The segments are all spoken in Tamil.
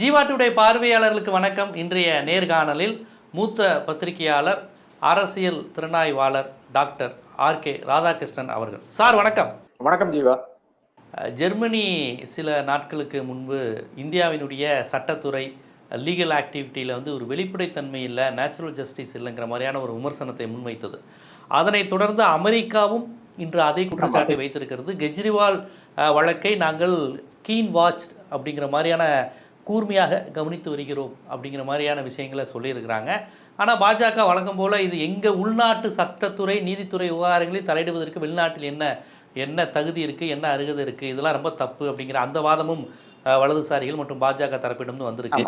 ஜீவா டுடே பார்வையாளர்களுக்கு வணக்கம். இன்றைய நேர்காணலில் மூத்த பத்திரிகையாளர் அரசியல் திறனாய்வாளர் டாக்டர் ஆர் கே ராதாகிருஷ்ணன் அவர்கள். சார் வணக்கம். வணக்கம் ஜீவா. ஜெர்மனி சில நாட்களுக்கு முன்பு இந்தியாவினுடைய சட்டத்துறை லீகல் ஆக்டிவிட்டியில் வந்து ஒரு வெளிப்படைத்தன்மை இல்லை நேச்சுரல் ஜஸ்டிஸ் இல்லைங்கிற மாதிரியான ஒரு விமர்சனத்தை முன்வைத்தது. அதனைத் தொடர்ந்து அமெரிக்காவும் இன்று அதே குற்றச்சாட்டை வைத்திருக்கிறது. கெஜ்ரிவால் வழக்கை நாங்கள் கீன் வாட்ச் அப்படிங்கிற மாதிரியான கூர்மையாக கவனித்து வருகிறோம் அப்படிங்கிற மாதிரியான விஷயங்களை சொல்லியிருக்கிறாங்க. ஆனால் பாஜக வழக்கம் போல் இது எங்கள் உள்நாட்டு சட்டத்துறை நீதித்துறை விவகாரங்களில் தலையிடுவதற்கு வெளிநாட்டில் என்ன என்ன தகுதி இருக்குது என்ன அருகதை இருக்குது இதெல்லாம் ரொம்ப தப்பு அப்படிங்கிற அந்த வாதமும் வலதுசாரிகள் மற்றும் பாஜக தரப்பிடம் வந்திருக்கு.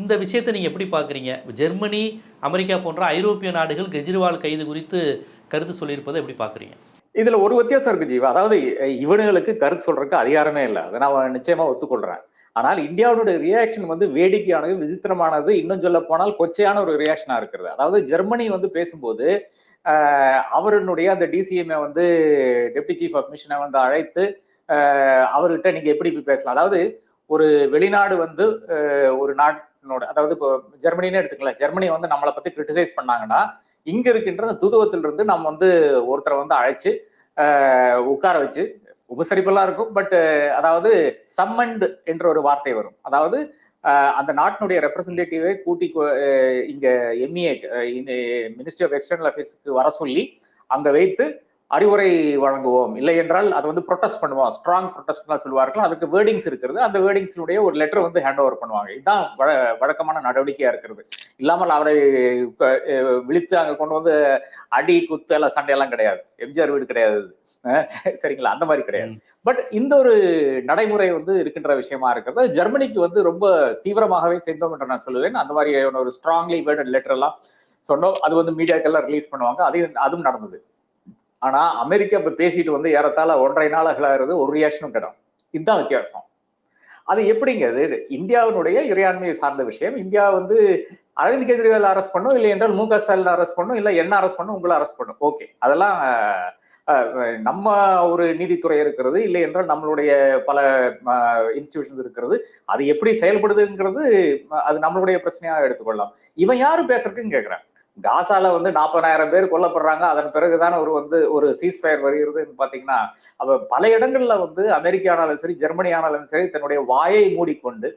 இந்த விஷயத்தை நீங்கள் எப்படி பார்க்குறீங்க? ஜெர்மனி அமெரிக்கா போன்ற ஐரோப்பிய நாடுகள் கெஜ்ரிவால் கைது குறித்து கருத்து சொல்லியிருப்பதை எப்படி பார்க்குறீங்க? இதுல ஒரு வித்தியாசம் இருக்கு ஜீவா. அதாவது இவனுங்களுக்கு கருத்து சொல்றதுக்கு அதிகாரமே இல்லை. அதை நான் நிச்சயமா ஒத்துக்கொள்றேன். ஆனால் இந்தியாவினுடைய ரியாக்ஷன் வந்து வேடிக்கையானது விசித்திரமானது. இன்னும் சொல்ல போனால் கொச்சையான ஒரு ரியாக்ஷனா இருக்கிறது. அதாவது ஜெர்மனி வந்து பேசும்போது அவருடைய அந்த டிசிஎம்ஏ வந்து டெப்டி சீஃப் ஆஃப் மிஷனை வந்து அழைத்து அவர்கிட்ட நீங்க எப்படி இப்படி பேசலாம்? அதாவது ஒரு வெளிநாடு வந்து ஒரு நாட்டினோட அதாவது இப்போ ஜெர்மனின்னு எடுத்துக்கலாம் ஜெர்மனி வந்து நம்மளை பத்தி கிரிட்டிசைஸ் பண்ணாங்கன்னா இங்க இருக்கின்ற அந்த தூதுவத்திலிருந்து நம்ம வந்து ஒருத்தரை வந்து அழைச்சு உட்கார வச்சு உபசரிப்பெல்லாம் இருக்கும். பட் அதாவது சம்மண்ட் என்ற ஒரு வார்த்தை வரும். அதாவது அந்த நாட்டினுடைய ரெப்ரசன்டேட்டிவை கூட்டி இங்க எம்இஏ மினிஸ்ட்ரி ஆஃப் எக்ஸ்டர்னல் அஃபேர்ஸ்க்கு வர சொல்லி அங்க வைத்து அறிவுரை வழங்குவோம். இல்லை என்றால் அது வந்து ப்ரொட்டஸ்ட் பண்ணுவோம் ஸ்ட்ராங் ப்ரொட்டஸ்ட்லாம் சொல்லுவார்கள். அதுக்கு வேர்டிங்ஸ் இருக்கிறது. அந்த வேர்டிங்ஸினுடைய ஒரு லெட்டர் வந்து ஹேண்ட் ஓவர் பண்ணுவாங்க. இதுதான் வழ- வழக்கமான நடவடிக்கையா இருக்கிறது. இல்லாமல் அவரை விழித்து அங்க கொண்டு வந்து அடி குத்து எல்லாம் சண்டையெல்லாம் கிடையாது. எம்ஜிஆர் வீடு கிடையாது சரிங்களா? அந்த மாதிரி கிடையாது. பட் இந்த ஒரு நடைமுறை வந்து இருக்கின்ற விஷயமா இருக்கிறது. ஜெர்மனிக்கு வந்து ரொம்ப தீவிரமாகவே செஞ்சோம் என்று நான் சொல்லுவேன். அந்த மாதிரி ஒரு ஸ்ட்ராங்லி வேர்டட் லெட்டர் எல்லாம் சொன்னோம். அது வந்து மீடியாக்கெல்லாம் ரிலீஸ் பண்ணுவாங்க. அதையும் அதுவும் நடந்தது. ஆனா அமெரிக்கா இப்ப பேசிட்டு வந்து ஏறத்தாழ ஒன்றரை நாள் அகலாகிறது ஒரு ரியாக்ஷனும் கிடையாது இதுதான் வித்தியாசம். அது எப்படிங்கிறது இந்தியாவினுடைய இறையாண்மையை சார்ந்த விஷயம். இந்தியா வந்து அரவிந்த் கெஜ்ரிவால் அரெஸ்ட் பண்ணும் இல்லை என்றால் மு க ஸ்டாலின் அரெஸ்ட் பண்ணும் இல்லை என்ன அரெஸ்ட் பண்ணும் உங்களை அரெஸ்ட் பண்ணும். ஓகே. அதெல்லாம் அஹ், நம்ம ஒரு நீதித்துறை இருக்கிறது இல்லை என்றால் நம்மளுடைய பல இன்ஸ்டிடியூஷன்ஸ் இருக்கிறது. அது எப்படி செயல்படுதுங்கிறது அது நம்மளுடைய பிரச்சனையாக எடுத்துக்கொள்ளலாம். இவன் யாரு பேசுறதுன்னு கேட்கிறேன் காசால வந்து நாற்பதாயிரம் பேர் கொல்லப்படுறாங்க. அதன் பிறகுதான் ஒரு வந்து ஒரு சீஸ்ஃபயர் வருகிறதுன்னு பாத்தீங்கன்னா அவ பல இடங்கள்ல வந்து அமெரிக்கா ஆனாலும் சரி ஜெர்மனி ஆனாலும் சரி தன்னுடைய வாயை மூடிக்கொண்டு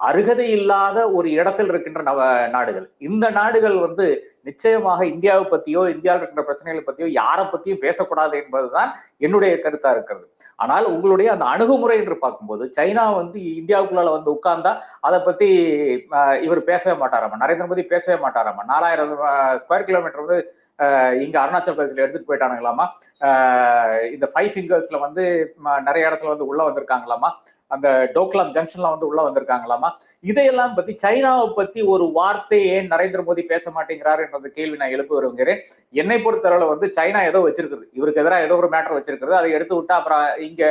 அருகதை இல்லாத ஒரு இடத்தில் இருக்கின்ற நவ நாடுகள். இந்த நாடுகள் வந்து நிச்சயமாக இந்தியாவை பத்தியோ இந்தியாவில் இருக்கிற பிரச்சனைகளை பத்தியோ யாரை பத்தியும் பேசக்கூடாது என்பதுதான் என்னுடைய கருத்தா இருக்கிறது. ஆனால் உங்களுடைய அந்த அணுகுமுறை என்று பார்க்கும்போது சைனா வந்து இந்தியாவுக்குள்ள வந்து உட்கார்ந்தா அதை பத்தி இவர் பேசவே மாட்டாராமா? நரேந்திர மோடி பேசவே மாட்டாராமா? நாலாயிரம் ஸ்கொயர் கிலோமீட்டர் வந்து இங்க அருணாச்சல் பிரதேசில் எடுத்துட்டு போயிட்டானுங்களாமா? ஆஹ், இந்த ஃபைவ் ஃபிங்கர்ஸ்ல வந்து நிறைய இடத்துல வந்து உள்ள வந்திருக்காங்களாமா? அந்த டோக்லாம் ஜங்ஷன்ல வந்து உள்ள வந்திருக்காங்களாமா? இதையெல்லாம் பத்தி சைனாவை பத்தி ஒரு வார்த்தை ஏன் நரேந்திர மோடி பேச மாட்டேங்கிறாரு என்ற கேள்வி நான் எழுப்ப விரும்புகிறேன். என்னை பொறுத்தளவுல வந்து சைனா ஏதோ வச்சிருக்குது இவருக்கு எதிராக ஏதோ ஒரு மேட்டர் வச்சிருக்கிறது. அதை எடுத்து விட்டா அப்புறம் இங்க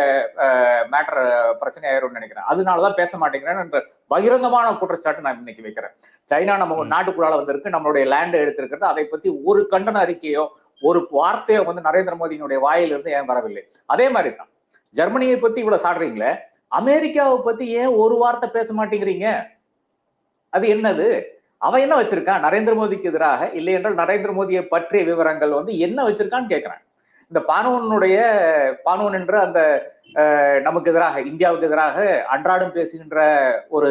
மேட்டர் பிரச்சனை ஆயிரும்னு நினைக்கிறேன். அதனாலதான் பேச மாட்டேங்கிறேன் என்ற பகிரங்கமான குற்றச்சாட்டு நான் இன்னைக்கு வைக்கிறேன். சைனா நம்ம நாட்டுக்குள்ளால வந்திருக்கு. நம்மளுடைய லேண்ட் எடுத்திருக்கிறது. அதை பத்தி ஒரு கண்டன அறிக்கையோ ஒரு வார்த்தையோ வந்து நரேந்திர மோடியினுடைய வாயிலிருந்து ஏன் வரவில்லை? அதே மாதிரி தான் ஜெர்மனியை பத்தி இவ்வளவு சாடுறீங்களே? அமெரிக்காவை பத்தி ஏன் ஒரு வார்த்தை பேச மாட்டேங்கிறீங்க? அது என்னது? அவன் என்ன வச்சிருக்கான்? நரேந்திர மோடிக்கு எதிராக இல்லை என்றால் நரேந்திர மோடியை பற்றிய விவரங்கள் வந்து என்ன வச்சிருக்கான்னு கேட்கிறேன் இந்த பானுவனுடைய பானுவன் என்ற அந்த நமக்கு எதிராக இந்தியாவுக்கு எதிராக அன்றாடம் பேசுகின்ற ஒரு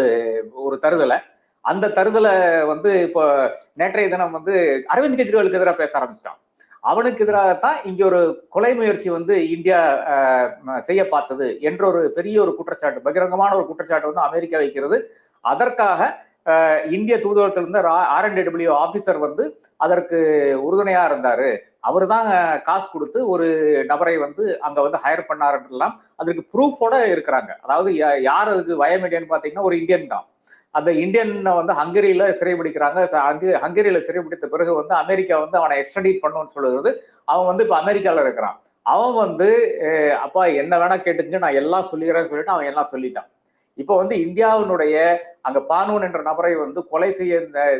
ஒரு தருதலை. அந்த தருதலை வந்து இப்போ நேற்றைய தினம் வந்து அரவிந்த் கெஜ்ரிவாலுக்கு எதிராக பேச ஆரம்பிச்சிட்டான். அவனுக்கு எதிராகத்தான் இங்க ஒரு கொலை முயற்சி வந்து இந்தியா செய்ய பார்த்தது என்ற ஒரு பெரிய ஒரு குற்றச்சாட்டு பகிரங்கமான ஒரு குற்றச்சாட்டு வந்து அமெரிக்கா வைக்கிறது. அதற்காக இந்திய தூதரகத்துல ஆர் அண்ட் டபிள்யூ ஆபீசர் வந்து அதற்கு உறுதுணையா இருந்தாரு. அவர் தான் காசு கொடுத்து ஒரு நபரை வந்து அங்க வந்து ஹையர் பண்ணாருன்றலாம் அதற்கு ப்ரூஃபோட இருக்கிறாங்க. அதாவது யா- யார் அதுக்கு வயமீடியன் பாத்தீங்கன்னா ஒரு இந்தியன் தான். அந்த இந்தியனை வந்து ஹங்கரியில சிறைபிடிக்கிறாங்க அங்கு ஹங்கரியில சிறைபிடித்த பிறகு வந்து அமெரிக்கா வந்து அவனை எக்ஸ்டடிட் பண்ணுன்னு சொல்லுறது அவன் வந்து இப்போ அமெரிக்காவில் இருக்கிறான். அவன் வந்து அப்பா என்ன வேணா கேட்டுங்க நான் எல்லாம் சொல்லிக்கிறேன்னு சொல்லிட்டு அவன் எல்லாம் சொல்லிட்டான். இப்போ வந்து இந்தியாவினுடைய அங்க பானூன் என்ற நபரை வந்து கொலை செய்ய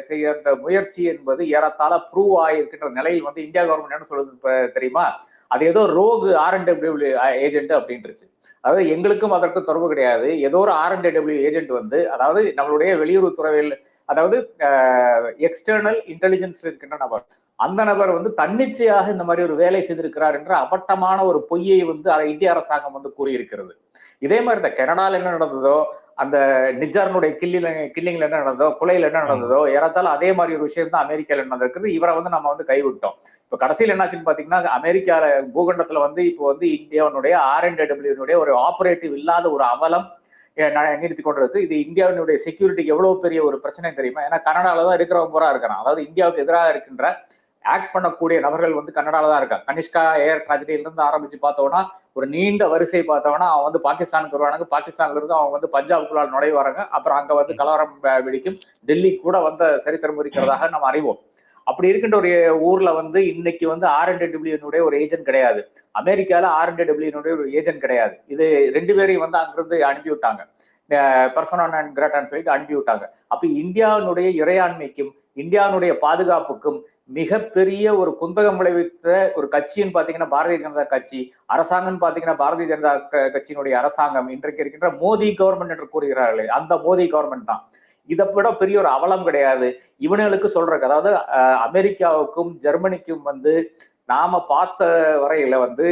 செய்ய முயற்சி என்பது ஏறத்தாழ ப்ரூவ் ஆகிருக்கின்ற நிலையில் வந்து இந்தியா கவர்மெண்ட் என்ன சொல்லுது தெரியுமா? அது ஏதோ rogue R and W agent அப்படின்ட்டுருச்சு அதாவது எங்களுக்கும் அதற்கு தொடர்பு கிடையாது. ஏதோ ஒரு ஆர் அண்ட் டபிள்யூ ஏஜென்ட் வந்து அதாவது நம்மளுடைய வெளியுறவுத்துறையில் அதாவது எக்ஸ்டர்னல் இன்டெலிஜென்ஸ் இருக்கின்ற நபர். அந்த நபர் வந்து தன்னிச்சையாக இந்த மாதிரி ஒரு வேலை செய்திருக்கிறார் என்ற அபட்டமான ஒரு பொய்யை வந்து அதை இந்திய அரசாங்கம் வந்து கூறியிருக்கிறது. இதே மாதிரி இந்த கனடால என்ன நடந்ததோ அந்த நிஜாரனுடைய கில்லில கில்லிங்ல என்ன நடந்ததோ கொலையில என்ன நடந்ததோ ஏறத்தாழ அதே மாதிரி ஒரு விஷயம் தான் அமெரிக்கால நடந்திருக்குது இவரை வந்து நம்ம வந்து கைவிட்டோம். இப்ப கடைசியில் என்னாச்சுன்னு பாத்தீங்கன்னா அமெரிக்கால பூகண்டத்துல வந்து இப்போ வந்து இந்தியாவினுடைய ஆர் அண்ட் டபிள்யூனுடைய ஒரு ஆபரேட்டிவ் இல்லாத ஒரு அவலம் நீடித்து கொண்டிருக்கு. இது இந்தியாவினுடைய செக்யூரிட்டிக்கு எவ்வளவு பெரிய ஒரு பிரச்சனை தெரியுமா? ஏன்னா கனடால தான் இருக்கிறவங்க பூரா இருக்கிறான். அதாவது இந்தியாவுக்கு எதிராக இருக்கின்ற ஆக்ட் பண்ணக்கூடிய நபர்கள் வந்து கன்னடால தான் இருக்காங்க. கனிஷ்கா ஏர் ட்ராஜடியிலிருந்து ஆரம்பிச்சு பார்த்தோம்னா ஒரு நீண்ட வரிசை பார்த்தோம்னா அவன் வந்து பாகிஸ்தானுக்கு வருவானுங்க. பாகிஸ்தான்ல இருந்து அவங்க வந்து பஞ்சாபுக்குள்ளால் நுழைவாருங்க அப்புறம் அங்க வந்து கலவரம் வெடிக்கும். டெல்லி கூட வந்து சரித்திரம் இருக்கிறதாக நம்ம அறிவோம். அப்படி இருக்கின்ற ஒரு ஊர்ல வந்து இன்னைக்கு வந்து ஆர் என் டபிள்யூனுடைய ஒரு ஏஜென்ட் கிடையாது. அமெரிக்கால ஆர் என் டபிள்யூனுடைய ஒரு ஏஜென்ட் கிடையாது. இது ரெண்டு பேரையும் வந்து அங்கிருந்து அனுப்பி விட்டாங்க. அண்ட் கிராட்டான்னு சொல்லிட்டு அனுப்பி விட்டாங்க. அப்ப இந்தியாவினுடைய இறையாண்மைக்கும் இந்தியாவினுடைய பாதுகாப்புக்கும் மிகப்பெரிய ஒரு குந்தகம் விளைவித்த ஒரு கட்சின்னு பாத்தீங்கன்னா பாரதிய ஜனதா கட்சி அரசாங்கம்னு பாத்தீங்கன்னா பாரதிய ஜனதா க- கட்சியினுடைய அரசாங்கம் இன்றைக்கு இருக்கின்ற மோடி கவர்மெண்ட் என்று கூறுகிறார்களே அந்த மோடி கவர்மெண்ட் தான். இதை விட பெரிய ஒரு அவலம் கிடையாது. இவனுங்களுக்கு சொல்றதுக்கு அதாவது அஹ், அமெரிக்காவுக்கும் ஜெர்மனிக்கும் வந்து நாம பார்த்த வரையில வந்து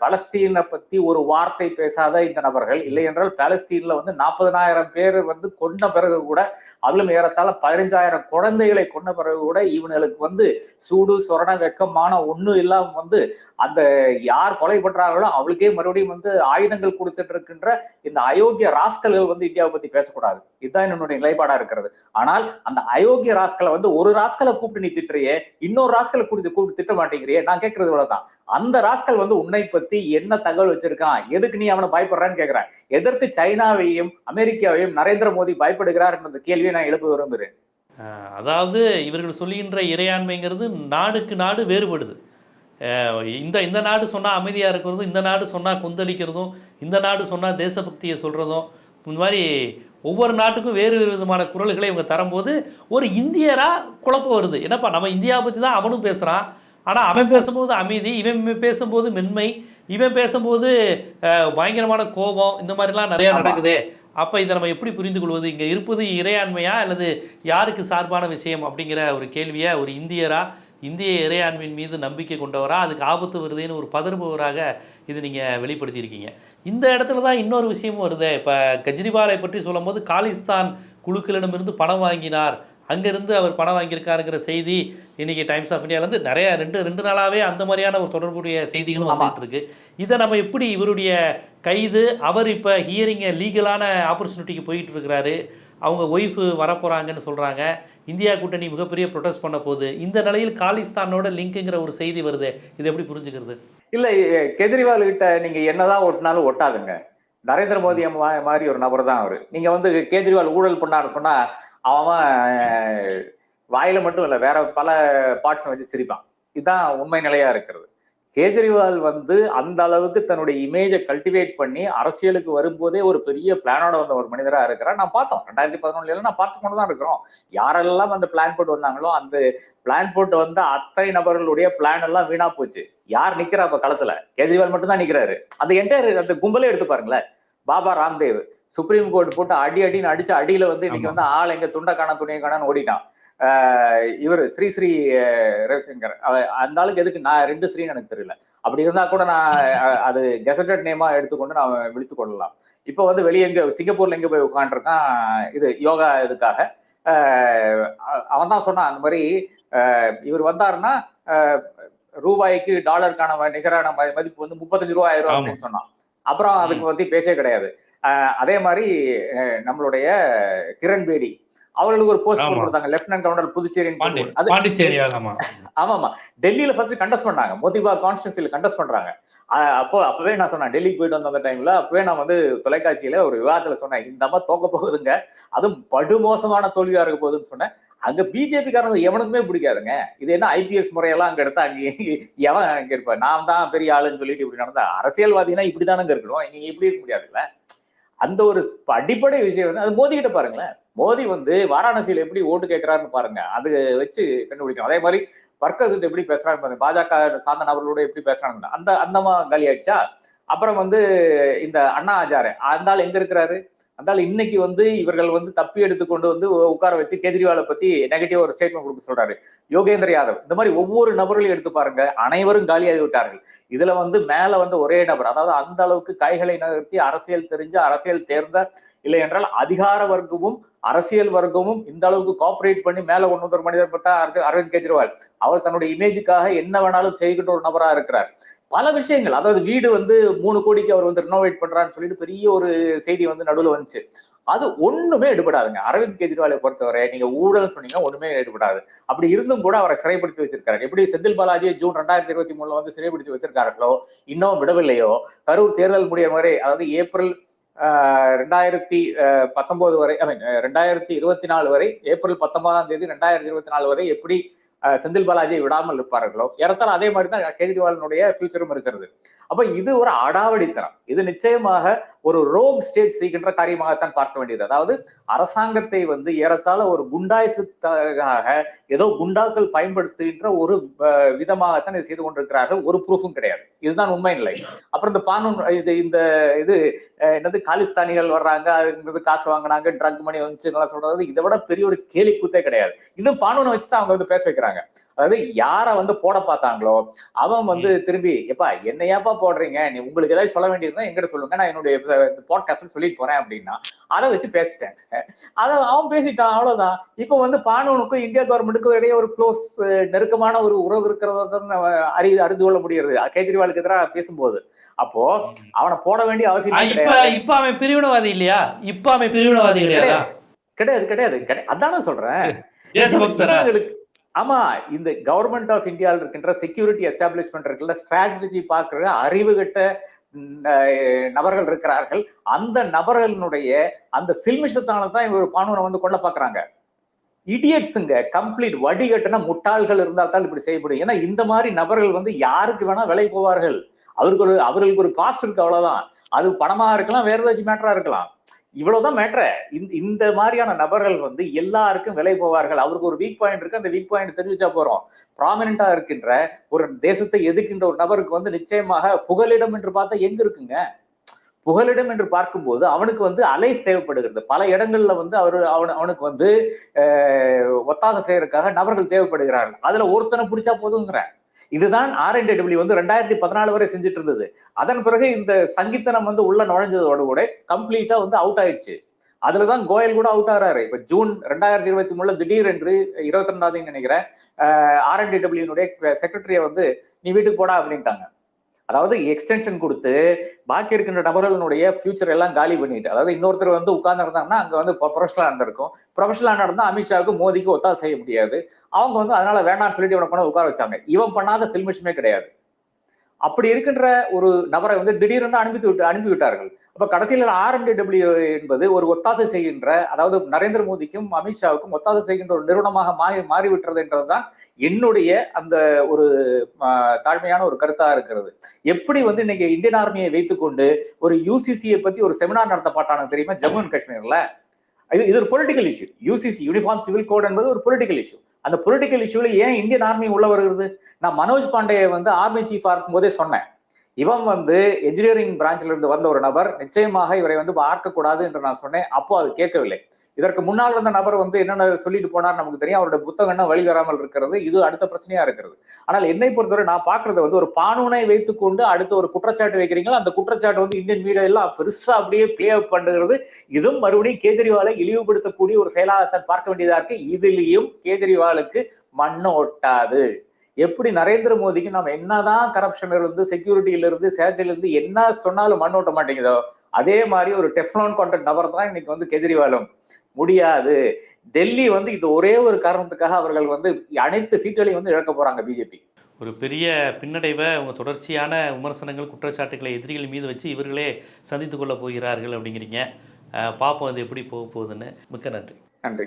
பலஸ்தீனை பத்தி ஒரு வார்த்தை பேசாத இந்த நபர்கள் இல்லை என்றால் பாலஸ்தீன்ல வந்து நாற்பதனாயிரம் பேர் வந்து கொண்ட பிறகு கூட அதிலும் ஏறத்தாழ பதினஞ்சாயிரம் குழந்தைகளை கொண்ட பிறகு கூட இவனுக்கு வந்து சூடு சொரண வெக்கமான ஒன்றும் இல்லாம வந்து அந்த யார் கொலை பண்றாங்களோ அவளுக்கே மறுபடியும் வந்து ஆயுதங்கள் கொடுத்துட்டு இருக்கின்ற இந்த அயோக்கிய ராஸ்கல்கள் வந்து இந்தியாவை பத்தி பேசக்கூடாது. இதுதான் என்னுடைய நிலைப்பாடா இருக்கிறது. ஆனால் அந்த அயோக்கிய ராஸ்கலை வந்து ஒரு ராஸ்கலை கூப்பிட்டு நீ திட்டுறியே இன்னொரு ராஸ்கலை கூப்பிட்டு கூப்பிட்டு திட்ட மாட்டேங்கிறியே நான் கேட்கறது இவ்வளவுதான். அந்த ராஸ்கல் வந்து உன்னை பத்தி என்ன தகவல் வச்சிருக்கான்? எதுக்கு நீ அவனை பயப்படுறான்னு கேக்குறேன். எதற்கு சைனாவையும் அமெரிக்காவையும் நரேந்திர மோடி பயப்படுகிறார் என்ற கேள்வியை நான் எழுப்ப விரும்புகிறேன் அதாவது இவர்கள் சொல்லுகின்ற இறையாண்மைங்கிறது நாடுக்கு நாடு வேறுபடுது. இந்த இந்த நாடு சொன்னால் அமைதியாக இருக்கிறதும் இந்த நாடு சொன்னால் கொந்தளிக்கிறதும் இந்த நாடு சொன்னால் தேசபக்தியை சொல்கிறதும் இந்த மாதிரி ஒவ்வொரு நாட்டுக்கும் வேறு வேறு விதமான குரல்களை இவங்க தரும்போது ஒரு இந்தியராக குழப்பம் வருது. என்னப்பா நம்ம இந்தியாவை பற்றி தான் அவனும் பேசுகிறான் ஆனால் அவன் பேசும்போது அமைதி இவன் பேசும்போது மென்மை இவன் பேசும்போது பயங்கரமான கோபம் இந்த மாதிரிலாம் நிறையா. நடக்குதே. அப்போ இதை நம்ம எப்படி புரிந்து கொள்வது இங்கே இருப்பது இறையாண்மையா அல்லது யாருக்கு சார்பான விஷயம் அப்படிங்கிற ஒரு கேள்வியை ஒரு இந்தியரா இந்திய இறையாண்மையின் மீது நம்பிக்கை கொண்டவரா அதுக்கு ஆபத்து வருதுன்னு ஒரு பதறுபவராக இது நீங்கள் வெளிப்படுத்தியிருக்கீங்க. இந்த இடத்துல தான் இன்னொரு விஷயமும் வருதே. இப்போ கெஜ்ரிவாலை பற்றி சொல்லும்போது காலிஸ்தான் குழுக்களிடமிருந்து பணம் வாங்கினார். அங்கேருந்து அவர் பணம் வாங்கியிருக்காருங்கிற செய்தி இன்னைக்கு டைம்ஸ் ஆஃப் இந்தியாவிலேருந்து நிறைய ரெண்டு ரெண்டு நாளாகவே அந்த மாதிரியான ஒரு தொடர்புடைய செய்திகளும். வந்துட்டு இருக்கு இதை நம்ம எப்படி இவருடைய கைது அவர் இப்போ ஹியரிங்க லீகலான ஆப்பர்ச்சுனிட்டிக்கு போயிட்டு இருக்கிறாரு அவங்க ஒய்ஃபு வரப்போகிறாங்கன்னு சொல்கிறாங்க இந்தியா கூட்டணி மிகப்பெரிய ப்ரொடெஸ்ட் பண்ண போகுது இந்த நிலையில் காலிஸ்தானோட லிங்க்குங்கிற ஒரு செய்தி வருது இது எப்படி புரிஞ்சுக்கிறது? இல்ல கெஜ்ரிவால் கிட்ட நீங்க என்னதான் ஒட்டினாலும் ஒட்டாதுங்க நரேந்திர மோடி மாதிரி ஒரு நபர் தான் அவரு. நீங்க வந்து கேஜ்ரிவால் ஊழல் பண்ணாருன்னு சொன்னா அவன் வாயில மட்டும் இல்லை வேற பல பார்ட்ஸை வச்சு சிரிப்பான். இதுதான் உண்மை நிலையா இருக்கிறது. கேஜ்ரிவால் வந்து அந்த அளவுக்கு தன்னுடைய இமேஜை கல்டிவேட் பண்ணி அரசியலுக்கு வரும்போதே ஒரு பெரிய பிளானோட வந்த ஒரு மனிதராக இருக்கிறார். நான் பார்த்தோம். ரெண்டாயிரத்தி பதினொன்னுல நான் பார்த்து கொண்டு தான் இருக்கிறோம். யாரெல்லாம் அந்த பிளான் போட்டு வந்தாங்களோ அந்த பிளான் போட்டு வந்த அத்தனை நபர்களுடைய பிளான் எல்லாம் வீணா போச்சு. யார் நிக்கிறா இப்ப களத்துல? கேஜ்ரிவால் மட்டும் தான் நிக்கிறாரு. அந்த என்டையர் அந்த கும்பலே எடுத்து பாருங்களேன். பாபா ராம்தேவ். சுப்ரீம் கோர்ட் போட்டு அடி அடின்னு அடிச்ச அடியில வந்து இன்னைக்கு வந்து ஆள் எங்க துண்டை காண துணியை காணான்னு ஓடிட்டான். ஆஹ் இவர் ஸ்ரீ ஸ்ரீ ரவிசங்கர். அந்த ஆளுக்கு எதுக்கு? நான் ரெண்டு ஸ்ரீன்னு எனக்கு தெரியல. அப்படி இருந்தா கூட நான் அது கெசட்டட் நேமா எடுத்துக்கொண்டு நான் விழித்து கொள்ளலாம். இப்போ வந்து வெளியே எங்க சிங்கப்பூர்ல எங்க போய் உட்காந்துருக்கான் இது யோகா இதுக்காக. அவன் தான் சொன்னான் அந்த மாதிரி ஆஹ் இவர் வந்தாருன்னா ரூபாய்க்கு டாலருக்கான நிகரான மதிப்பு வந்து முப்பத்தஞ்சு ரூபாய் ஆயிரம். அப்படின்னு சொன்னான். அப்புறம் அதுக்கு பத்தி பேசவே கிடையாது. அதே மாதிரி நம்மளுடைய கிரண் பேடி. அவர்களுக்கு ஒரு போஸ்ட். கொடுத்தாங்க. லெப்டினன்ட் கவர்னர் புதுச்சேரி ஆமா. ஆமா டெல்லியில ஃபர்ஸ்ட் கண்டஸ்ட் பண்ணாங்க. மோதிபா கான்ஸ்டியூன்சில கண்டஸ்ட் பண்றாங்க. அப்போ அப்பவே நான் சொன்னேன் டெல்லிக்கு போயிட்டு வந்த அந்த டைம்ல அப்பவே நான் வந்து தொலைக்காட்சியில ஒரு விவாதத்துல சொன்னேன் இந்த அம்மா தோக்க போகுதுங்க. அதுவும் படுமோசமான தோல்வியா இருக்க போகுதுன்னு சொன்னேன். அங்க பிஜேபி காரங்க எவனுக்குமே பிடிக்காதுங்க. இது என்ன ஐபிஎஸ் முறையெல்லாம் அங்க எடுத்தா அங்க எவன் அங்க இருப்ப நான் தான் பெரிய ஆளுன்னு சொல்லிட்டு இப்படி நடந்தா அரசியல்வாதினா இப்படிதானங்க இருக்கணும். நீங்க இப்படி இருக்க முடியாதுல்ல. அந்த ஒரு அடிப்படை விஷயம் வந்து அது மோதி கிட்ட பாருங்களேன். மோதி வந்து வாராணசியில எப்படி ஓட்டு கேட்கிறாருன்னு பாருங்க. அது வச்சு கண்டுபிடிக்கணும். அதே மாதிரி ஒர்க்கர்ஸ் எப்படி பேசுறாங்க பாருங்க. பாஜக சார்ந்த நபர்களோட எப்படி பேசுறாங்க அந்த அந்தமா காலி ஆயிடுச்சா? அப்புறம் வந்து இந்த அண்ணா ஆச்சாரே அந்த ஆள் எங்க இருக்கிறாரு? அந்த ஆள் இன்னைக்கு வந்து இவர்கள் வந்து தப்பி எடுத்து கொண்டு வந்து உட்கார வச்சு கெஜ்ரிவாலை பத்தி நெகட்டிவ் ஒரு ஸ்டேட்மெண்ட் கொடுக்க சொல்றாரு. யோகேந்திர யாதவ். இந்த மாதிரி ஒவ்வொரு நபர்களையும் எடுத்து பாருங்க. அனைவரும் காலியாகி விட்டார்கள். இதுல வந்து மேல வந்து ஒரே நபர். அதாவது அந்த அளவுக்கு கைகளை நகர்த்தி அரசியல் தெரிஞ்ச அரசியல் தேர்ந்த இல்லை என்றால் அதிகார வர்க்கமும் அரசியல் வர்க்கமும் இந்த அளவுக்கு கோஆபரேட் பண்ணி மேல கொண்டு வந்த ஒரு மனிதர் பார்த்தா அரவிந்த் அரவிந்த் கெஜ்ரிவால் அவர் தன்னுடைய இமேஜுக்காக என்ன வேணாலும் செய்கின்ற ஒரு நபரா இருக்கிறார். பல விஷயங்கள். அதாவது வீடு வந்து மூணு கோடிக்கு அவர் வந்து ரினோவேட் பண்றான்னு சொல்லிட்டு பெரிய ஒரு செய்தி வந்து நடுவில் வந்துச்சு. அது ஒண்ணுமே எடுபடாதுங்க. அரவிந்த் கெஜ்ரிவாலை பொறுத்தவரை நீங்க ஊழல் சொன்னீங்கன்னா ஒண்ணுமே எடுபடாது. அப்படி இருந்தும் கூட அவரை சிறைப்படுத்தி வச்சிருக்காரு. எப்படி செந்தில் பாலாஜி ஜூன் ரெண்டாயிரத்தி இருபத்தி மூணுல வந்து சிறைப்படுத்தி வச்சிருக்காருங்களோ இன்னும் விடவில்லையோ கரூர் தேர்தல் முடிய வரை அதாவது ஏப்ரல் ஆஹ், ரெண்டாயிரத்தி பத்தொன்பது வரை ஐ மீன் ரெண்டாயிரத்தி இருபத்தி நாலு வரை ஏப்ரல் பத்தொன்பதாம் தேதி ரெண்டாயிரத்தி இருபத்தி நாலு வரை எப்படி செந்தில் பாலாஜியை விடாமல் இருப்பார்களோ ஏறத்தாழ அதே மாதிரி தான் கெஜ்ரிவாலினுடைய ஃபியூச்சரும் இருக்கிறது. அப்ப இது ஒரு அடாவடித்தனம். இது நிச்சயமாக ஒரு ரோக் ஸ்டேட் செய்கின்ற காரியமாகத்தான் பார்க்க வேண்டியது. அதாவது அரசாங்கத்தை வந்து ஏறத்தாழ ஒரு குண்டாய்சுக்காக ஏதோ குண்டாக்கள் பயன்படுத்துகின்ற ஒரு விதமாகத்தான் இது செய்து கொண்டிருக்கிறார்கள். ஒரு ப்ரூஃபும் கிடையாது. இதுதான் உண்மை நிலை. அப்புறம் இந்த பானூன் இது இந்த இது என்னது காலிஸ்தானிகள் வர்றாங்க அதுங்கிறது காசு வாங்கினாங்க ட்ரக் மணி வந்துச்சு நல்லா சொல்றது இதை விட பெரிய ஒரு கேலி கூத்தே கிடையாது. இன்னும் பானூனை வச்சு தான் அவங்க வந்து பேச வைக்கிறாங்க. அதாவது யார வந்து போட பார்த்தாங்களோ அவன் வந்து திரும்பி எப்பா என்ன ஏப்பா போடுறீங்க? நீ உங்களுக்கு ஏதாவது சொல்ல வேண்டியதுதான் எங்கிட்ட சொல்லுங்க. நான் என்னுடைய பாட்காஸ்ட்ல சொல்லிட்டு போறேன் அப்படின்னா அதை வச்சு பேசிட்டேன். அதை அவன் பேசிட்டான் அவ்வளவுதான். இப்போ வந்து பானூனுக்கும் இந்தியா கவர்மெண்ட்டுக்கும் இடையே ஒரு க்ளோஸ் நெருக்கமான ஒரு உறவு இருக்கிறத அறி அறிந்து கொள்ள முடிகிறது. கெஜ்ரிவாலுக்கு எதிராக பேசும்போது. அப்போ அவனை போட வேண்டிய அவசியம் இப்ப அவன் பிரிவினவாதி இல்லையா? இப்ப அவன் பிரிவினவாதி கிடையாதா. கிடையாது கிடையாது கிடையாது. அதானே சொல்றேன். ஆமா இந்த கவர்மெண்ட் ஆஃப் இந்தியாவில் இருக்கின்ற செக்யூரிட்டி எஸ்டாப்ளிஷ்மெண்ட் இருக்குல்ல ஸ்ட்ராட்டஜி பார்க்கிற அறிவு கட்ட ம், அஹ், நபர்கள் இருக்கிறார்கள். அந்த நபர்களினுடைய அந்த சில்மிஷத்தால தான் இவர் பானூரை வந்து கொல்ல பாக்குறாங்க. இடியட்ஸுங்க கம்ப்ளீட் வடிகட்டுனா முட்டாள்கள் இருந்தால் தான் இப்படி செய்யப்படும் ஏன்னா இந்த மாதிரி நபர்கள் வந்து யாருக்கு வேணா விலை போவார்கள். அவருக்கு ஒரு அவர்களுக்கு ஒரு காஸ்ட் இருக்கு அவ்வளவுதான். அது பணமா இருக்கலாம் வேற ஏதாச்சும் மேட்டரா இருக்கலாம். இவ்வளவுதான் மேட்ரு இந்த இந்த மாதிரியான நபர்கள் வந்து எல்லாருக்கும் விலை போவார்கள். அவருக்கு ஒரு வீக் பாயிண்ட் இருக்கு அந்த வீக் பாயிண்ட் தெரிவிச்சா போறோம். ப்ராமினா இருக்கின்ற ஒரு தேசத்தை எதிர்க்கின்ற ஒரு நபருக்கு வந்து நிச்சயமாக புகலிடம் என்று பார்த்தா எங்க இருக்குங்க? புகலிடம் என்று பார்க்கும்போது அவனுக்கு வந்து அலைஸ் தேவைப்படுகிறது. பல இடங்கள்ல வந்து அவர் அவன் அவனுக்கு வந்து ஒத்தாசை செய்யறதுக்காக நபர்கள் தேவைப்படுகிறார்கள். அதுல ஒருத்தனை பிடிச்சா போதுங்கிறேன் இதுதான் ஆர்என்டபிள்யூ வந்து ரெண்டாயிரத்தி பதினாலு வரை செஞ்சுட்டு இருந்தது அதன் பிறகு இந்த சங்கீத்தனம் வந்து உள்ள நுழைஞ்சதோட கூட கம்ப்ளீட்டா வந்து அவுட் ஆயிடுச்சு. அதுலதான் கோயல் கூட அவுட் ஆறாரு. இப்ப ஜூன் ரெண்டாயிரத்தி இருபத்தி மூணுல திடீர் என்று இருபத்தி ரெண்டாவது நினைக்கிறேன் ஆர்என்டிடபிள்யூனுடைய செக்ரட்டரியை வந்து நீ வீட்டுக்கு போடா அப்படின்ட்டாங்க. அதாவது எக்ஸ்டென்ஷன் கொடுத்து பாக்கி இருக்கின்ற நபர்களுடைய ஃபியூச்சர் எல்லாம் காலி பண்ணிட்டு அதாவது இன்னொருத்தர் வந்து உட்கார்ந்து இருந்தாங்கன்னா அங்க வந்து ப்ரொஃபஷனலா இருந்திருக்கும். ப்ரொஃபஷனலா நடந்தா அமித்ஷாவுக்கு மோதிக்கு ஒத்தாசை செய்ய முடியாது. அவங்க வந்து அதனால வேணாம் சொல்லிட்டு இவனை கொண்டு உட்கார வச்சாங்க. இவன் பண்ணாத சில்மிஷமே கிடையாது. அப்படி இருக்கின்ற ஒரு நபரை வந்து திடீரென்று அனுப்பி விட்டு அனுப்பி விட்டார்கள். அப்ப கடைசியில் ஆர்எம்டிடபிள்யூ என்பது ஒரு ஒத்தாசை செய்கின்ற அதாவது நரேந்திர மோடிக்கும் அமித்ஷாவுக்கும் ஒத்தாசை செய்கின்ற ஒரு நிறுவனமாக மாறி மாறிவிட்டது என்றதுதான் என்னுடைய அந்த ஒரு தாழ்மையான ஒரு கருத்தா இருக்கிறது. எப்படி வந்து இன்னைக்கு இந்தியன் ஆர்மியை வைத்துக்கொண்டு ஒரு யூசிசியை பத்தி ஒரு செமினார் நடத்தப்பட்டானு தெரியுமா? ஜம்மு அண்ட் காஷ்மீர்ல. இது இது ஒரு political issue UCC uniform civil code என்பது ஒரு பொலிட்டிக்கல் இஷ்யூ அந்த பொலிட்டிக்கல் இஷ்யூல ஏன் இந்தியன் ஆர்மி உள்ள வருகிறது? நான் மனோஜ் பாண்டே வந்து ஆர்மி சீஃபா இருக்கும் போதே சொன்னேன். இவன் வந்து என்ஜினியரிங் பிரான்ச்ல இருந்து வந்த ஒரு நபர். நிச்சயமாக இவரை வந்து பார்க்கக்கூடாது என்று நான் சொன்னேன். அப்போ அது கேட்கவில்லை. இதற்கு முன்னால் வந்த நபர் வந்து என்னென்ன சொல்லிட்டு போனார் நமக்கு தெரியும். அவருடைய புத்தகம்னா வழி வராமல் இருக்கிறது? இது அடுத்த பிரச்சனையா இருக்கிறது. ஆனால் என்னை பொறுத்தவரை நான் பாக்குறது வந்து ஒரு பானூனை வைத்துக்கொண்டு அடுத்து ஒரு குற்றச்சாட்டு வைக்கிறீங்களோ அந்த குற்றச்சாட்டு வந்து இந்தியன் மீடியா எல்லாம் பெருசா அப்படியே பிளே அப் பண்ணுகிறது இதுவும் மறுபடியும் கேஜ்ரிவாலை இழிவுபடுத்தக்கூடிய ஒரு செயலாகத்தான் பார்க்க வேண்டியதா இருக்கு. இதுலயும் கேஜ்ரிவாலுக்கு மண்ணு ஒட்டாது. எப்படி நரேந்திர மோடிக்கு நம்ம என்னதான் கரப்ஷன்ல இருந்து செக்யூரிட்டியில இருந்து சேலத்தில இருந்து என்ன சொன்னாலும் மண் ஓட்ட மாட்டேங்குதோ அதே மாதிரி ஒரு டெஃப்லான் கான்டென்ட் நபர் தான் இன்னைக்கு வந்து கெஜ்ரிவாலும். முடியாது. டெல்லி வந்து இது ஒரே ஒரு காரணத்துக்காக அவர்கள் வந்து அனைத்து சீட்டுகளையும் வந்து இழக்க போறாங்க பிஜேபி. ஒரு பெரிய பின்னடைவை அவங்க தொடர்ச்சியான விமர்சனங்கள் குற்றச்சாட்டுகளை எதிரிகள் மீது வச்சு இவர்களே சந்தித்து கொள்ள போகிறார்கள் அப்படிங்கிறீங்க. பார்ப்போம் அது எப்படி போக போகுதுன்னு. மிக்க நன்றி. நன்றி.